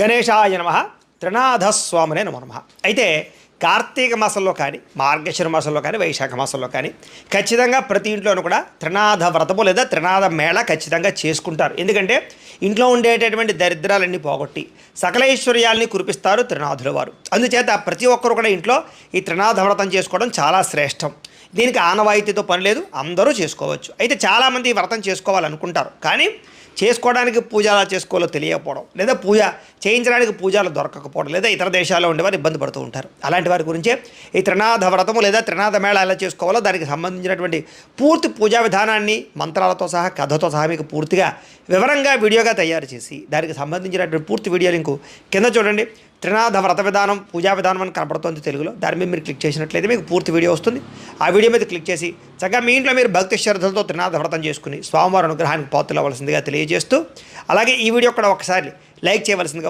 గణేశాయ నమ త్రినాథస్వామినే నమో నమ. అయితే కార్తీక మాసంలో కానీ మార్గశిర మాసంలో కానీ వైశాఖ మాసంలో కానీ ఖచ్చితంగా ప్రతి ఇంట్లోనూ కూడా త్రినాథ వ్రతము లేదా త్రినాథ మేళ ఖచ్చితంగా చేసుకుంటారు. ఎందుకంటే ఇంట్లో ఉండేటటువంటి దరిద్రాలన్నీ పోగొట్టి సకలైశ్వర్యాల్ని కురిపిస్తారు త్రినాథుల వారు. అందుచేత ప్రతి ఒక్కరు కూడా ఇంట్లో ఈ త్రినాథ వ్రతం చేసుకోవడం చాలా శ్రేష్టం. దీనికి ఆనవాయితీతో పని లేదు అందరూ చేసుకోవచ్చు. అయితే చాలామంది ఈ వ్రతం చేసుకోవాలనుకుంటారు. కానీ చేసుకోవడానికి పూజలా చేసుకోవాలో తెలియకపోవడం లేదా పూజ చేయించడానికి పూజలు దొరకకపోవడం లేదా ఇతర దేశాల్లో ఉండేవారు ఇబ్బంది పడుతూ ఉంటారు. అలాంటి వారి గురించే ఈ త్రినాథ వ్రతము లేదా త్రినాథ మేళ ఎలా చేసుకోవాలో దానికి సంబంధించినటువంటి పూర్తి పూజా విధానాన్ని మంత్రాలతో సహా కథతో సహా మీకు పూర్తిగా వివరంగా వీడియోగా తయారు చేసి దానికి సంబంధించినటువంటి పూర్తి వీడియో లింకు కింద చూడండి. త్రినాథ వ్రత విధానం పూజా విధానం అని కనపడుతుంది తెలుగులో. దాని మీద మీరు క్లిక్ చేసినట్లయితే మీకు పూర్తి వీడియో వస్తుంది. ఆ వీడియో మీద క్లిక్ చేసి చక్కగా మీ ఇంట్లో మీరు భక్తి శ్రద్ధలతో త్రినాథ వ్రతం చేసుకుని స్వామివారి అనుగ్రహానికి పాత్రలు అవ్వాల్సిందిగా తెలియజేస్తూ అలాగే ఈ వీడియో కూడా ఒకసారి లైక్ చేయవలసిందిగా